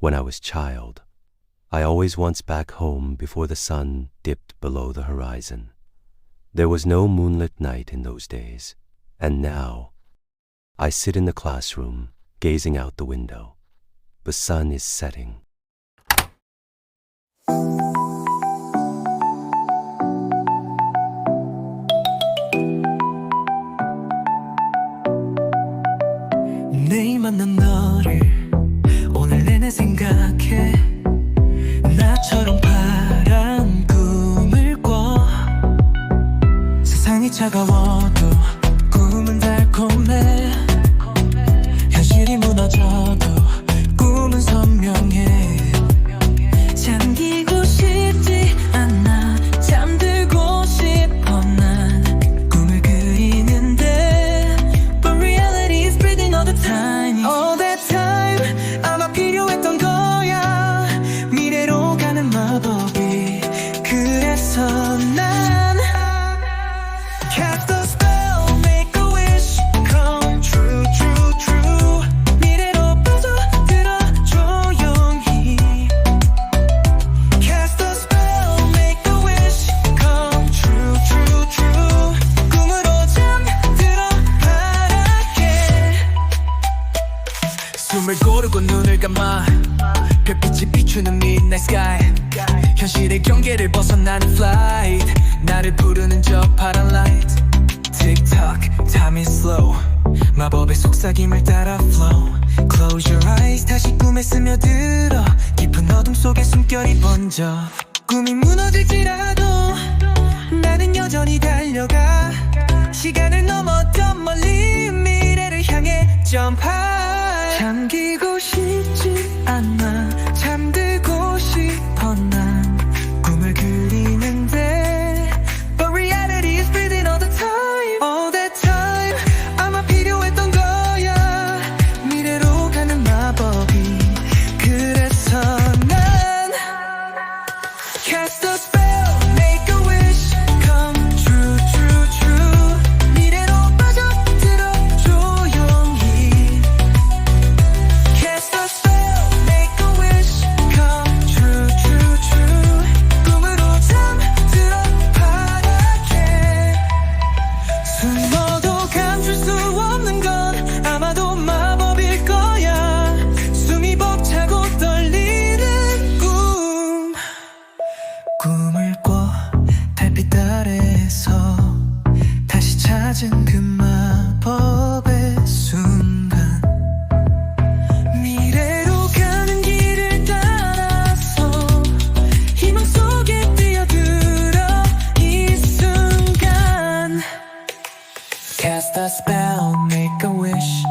when I was child. I always once back home before the sun dipped below the horizon. There was no moonlit night in those days, and now I sit in the classroom gazing out the window. The sun is setting. 생각해. 나처럼 파란 꿈을 꿔. 세상이 차가워도 꿈은 달콤해. 현실이 무너져도 꿈은 선명해 숨을 고르고 눈을 감아. 별빛이 비추는 midnight sky. 현실의 경계를 벗어나는 flight. 나를 부르는 저 파란 light. Tick tock, time is slow. 마법의 속삭임을 따라 flow. Close your eyes 다시 꿈에 스며들어. 깊은 어둠 속에 숨결이 번져. 꿈이 무너질지라도 나는 여전히 달려가. 시간을 넘어 더 멀리 미래를 향해 high 잠기고 싶지 않아 잠들고 싶어 난 꿈을 그리는데 But reality is breathing all the time All the time 아마 필요했던 거야 미래로 가는 마법이 그래서 난 Cast a 서 다시 찾은 그 마법의 순간. 미래로 가는 길을 따라서 희망 속에 뛰어들어 이 순간. Cast a spell, make a wish.